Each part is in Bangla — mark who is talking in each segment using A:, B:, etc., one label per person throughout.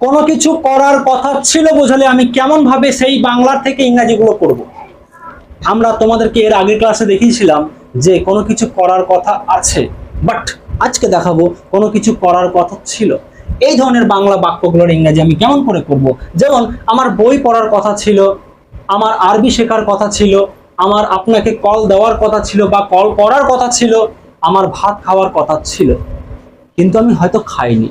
A: কোনো কিছু করার কথা ছিল বোঝালে আমি কেমন ভাবে সেই বাংলার থেকে ইংরাজিগুলো করব আমরা তোমাদেরকে এর আগের ক্লাসে দেখিয়েছিলাম যে কোনো কিছু করার কথা আছে বাট আজকে দেখাবো কোনো কিছু করার কথা ছিল। এই ধরনের বাংলা বাক্যগুলোর ইংরাজি আমি কেমন করে করব যেমন, আমার বই পড়ার কথা ছিল, আমার আরবি শেখার কথা ছিল, আমার আপনাকে কল দেওয়ার কথা ছিল বা কল করার কথা ছিল, আমার ভাত খাওয়ার কথা ছিল। কিন্তু আমি হয়তো খাইনি।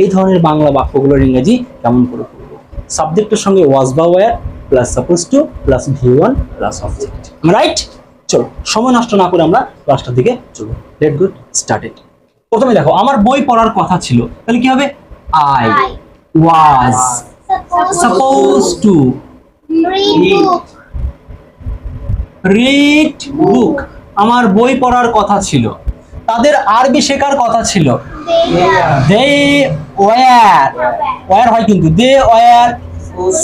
A: এই ধরনের বাংলা বাক্যগুলোর ইংরেজি কেমন করে করব সাবজেক্টের সঙ্গে ওয়াজ বা were plus supposed to plus V one plus object right চলো সময় নষ্ট না করে আমরা ক্লাসটার দিকে চলো লেট গুড স্টার্টেড প্রথমে দেখো আমার বই পড়ার কথা ছিল তাহলে কি হবে? I was supposed to read book আমার বই পড়ার কথা ছিল। তাদের আরবি শেখার কথা ছিল। দে ওয়ার ওয়ার হয় কিন্তু। They were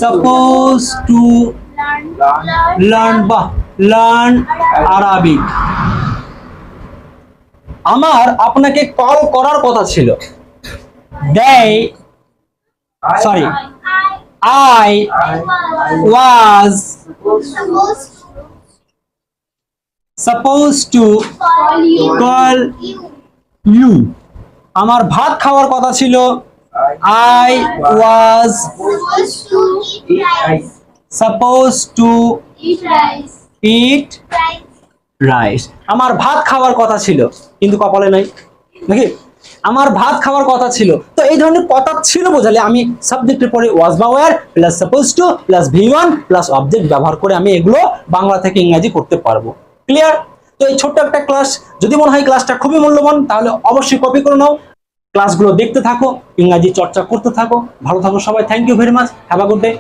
A: supposed to
B: learn learn
A: learn বা লার্ন আরবিক আমার আপনাকে কল করার কথা ছিল। They sorry I was
B: supposed to call you
A: আমার ভাত খাওয়ার কথা ছিল। I was supposed to eat rice আমার ভাত খাওয়ার কথা ছিল। কিন্তু কপালে নাই। নাকি? আমার ভাত খাওয়ার কথা ছিল। তো এই ধরনের কথা ছিল বোঝালে আমি সাবজেক্টের পরে ওয়াজ বা were plus supposed to plus V one plus object ব্যবহার করে আমি এগুলো বাংলা থেকে ইংরাজি করতে পারব। ক্লিয়ার তো এই ছোট্ট একটা ক্লাস যদি মনে হয় ক্লাসটা খুবই মূল্যবান, তাহলে অবশ্যই কপি করে নাও। ক্লাসগুলো দেখতে থাকো, ইংরাজি চর্চা করতে থাকো। ভালো থাকো সবাই thank you very much have a good day